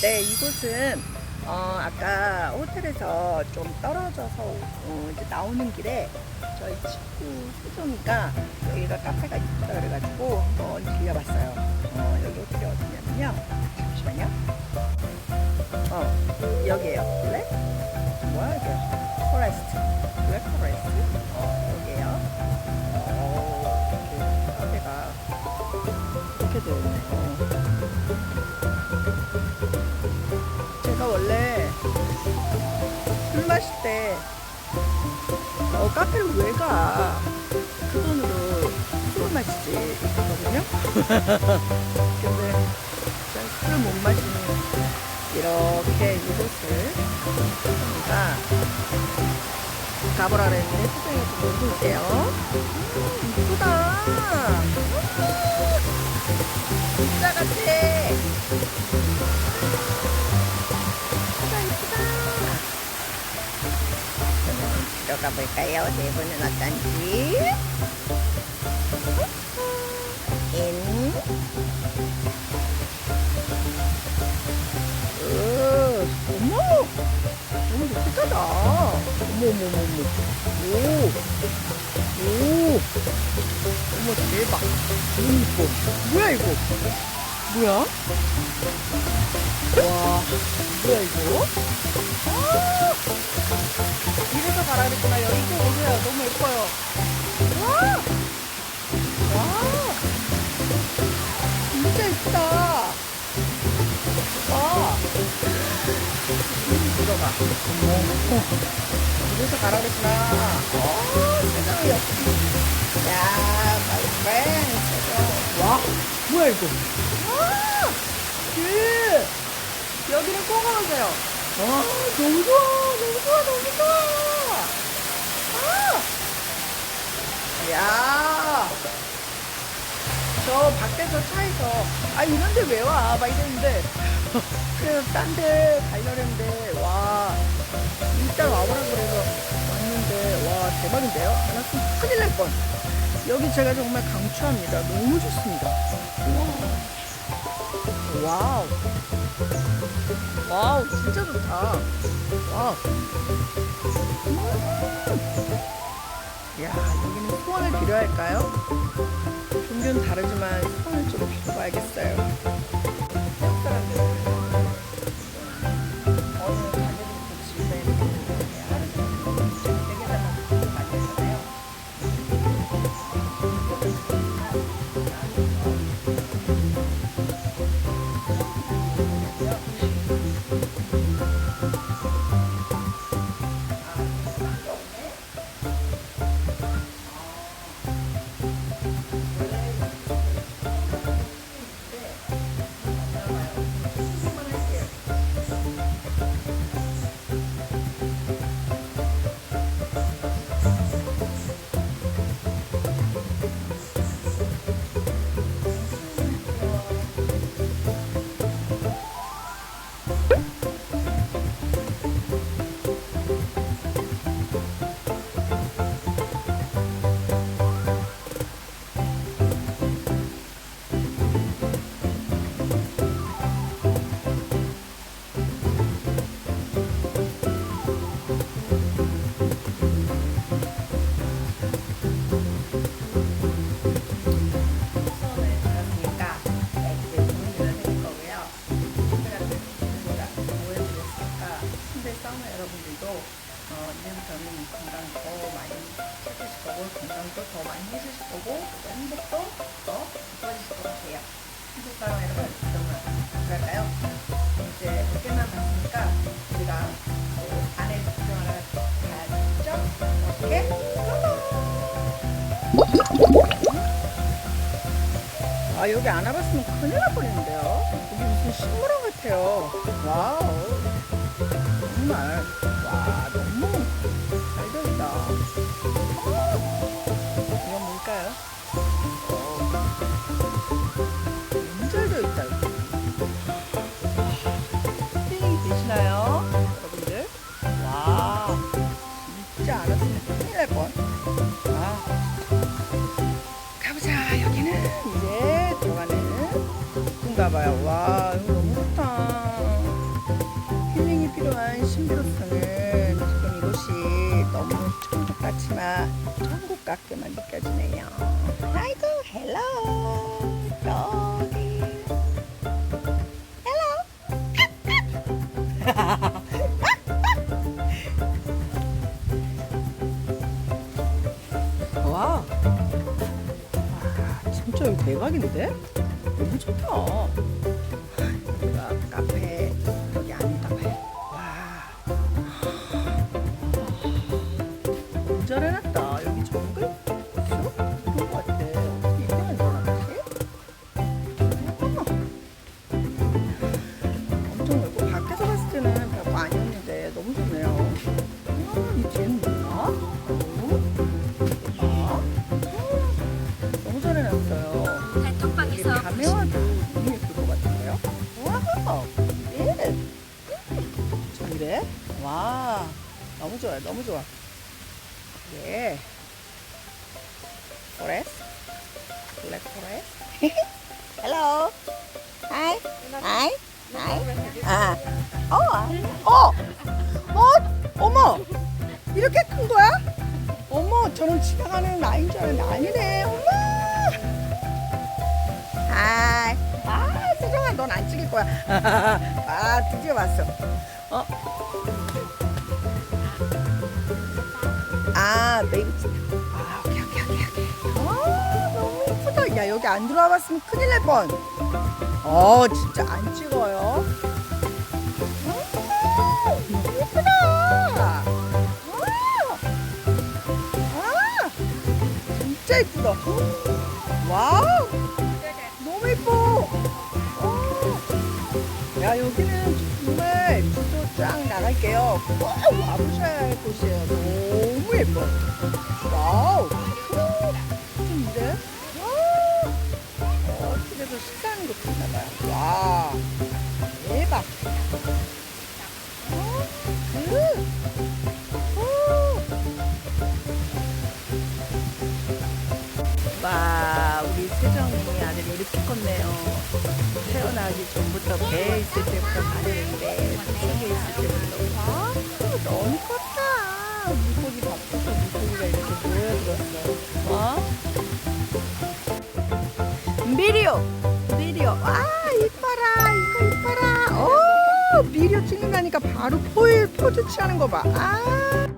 네, 이곳은 어, 아까 호텔에서 좀 떨어져서 어, 이제 나오는 길에 저희 친구 수정이가 여기가 카페가 있다 그래가지고 한번 들려봤어요. 어, 여기 호텔이 어디냐면요. 잠시만요. 어, 여기에요. 블랙? 뭐야 이게? 포레스트. 블랙 포레스트. 어, 여기에요. 원래 술 마실 때 어, 카페를 왜 가? 그 돈으로 술을 마시지 이거든요. 근데 전 술을 못 마시는 이렇게 이곳을 우리가 가보라 그랬는데 놀고 있대요. 음, 이쁘다. 음, 진짜 같아. 들어가 볼까요? 네 분은 어떤지. 인 으, 어머 너무 좋겠다. 어머 어머 어머 어머. 오, 오. 어머 대박. 너무 이뻐 뭐야 이거? 뭐야? 와, 뭐야 이거? 와, 음, 들어가. 어머, 이래서 가라 그랬구나. 어, 세상에. 야, friend. 세상. 와, 뭐야 이거? 와, 그. 여기는 꼭 와보세요. 와, 너무 좋아, 너무 좋아, 너무 좋아. 아, 야, 저 밖에서 차에서 아 이런데 왜 와? 막 이랬는데 그래서 딴 데 가려는데 와 일단 와보라 그래서 왔는데 와 대박인데요? 안 왔으면 큰일 날 뻔. 여기 제가 정말 강추합니다. 너무 좋습니다. 와우. 와우, 진짜 좋다. 와우. 음. 야, 여기는 소원을 빌어야 할까요? 종교는 다르지만 소원을 좀 빌어봐야겠어요. 건강 더 많이 찾으실 거고 건강도 더 많이 해주실 거고 또 행복도 더 좋아지실 것 같아요. 사우나 여러분 그러면 그럴까요? 이제 몇개만 봤으니까 우리가 또 안에 구경하러 가죠? 어떻게? 아 여기 안 와봤으면 큰일 날 뻔했는데요. 여기 무슨 식물원 같아요. 와우. 정말 와 무조건. 아. 가보자. 여기는 이제 들어가는 군가봐요. 와, 이거 너무 좋다. 힐링이 필요한 신비로스는 지금 이곳이 너무 천국 같지만 천국 같게만 느껴지네요. 아이고, 헬로. 헬로. 와, 와, 진짜 여기 대박인데? 너무 좋다. 너무 좋아요, 너무 좋아. 예. 포레스? 블랙 포레스? 헬로! 하이! 하이! 하이! 아, 어, 어! 어! 어머! 이렇게 큰 거야? 어머, 저는 지나가는 아이인 줄 알았는데 아니네. 어머! 하이. 아, 수정아, 넌 안 찍을 거야. 아, 드디어 왔어. 어? 아, 네이비 찍. 아, 오케이, 오케이, 오케이, 오케이. 아, 너무 예쁘다. 야, 여기 안 들어와 봤으면 큰일 날 뻔. 어, 진짜 안 찍어요. 음, 너무 예쁘다. 아, 아, 진짜 예쁘다. 와우. 너무 예뻐. 어. 야 여기는 쫙 나갈게요. 꼭 와보셔야 할 곳이에요. 너무 예뻐. 와우. 좋은데? 세정이 아들이 이렇게 컸네요. 태어나기 전부터 배에 있을 때부터 반했는데, 속에 있을 때부터. 와, 너무 컸다. 물고기 바쁘서 물고기가 이렇게 모여들었어. 어? 미리오! 미리오. 와, 이뻐라. 이거 이뻐라. 오, 미리오 찍는다니까 바로 포일 포즈 취하는 거 봐. 아.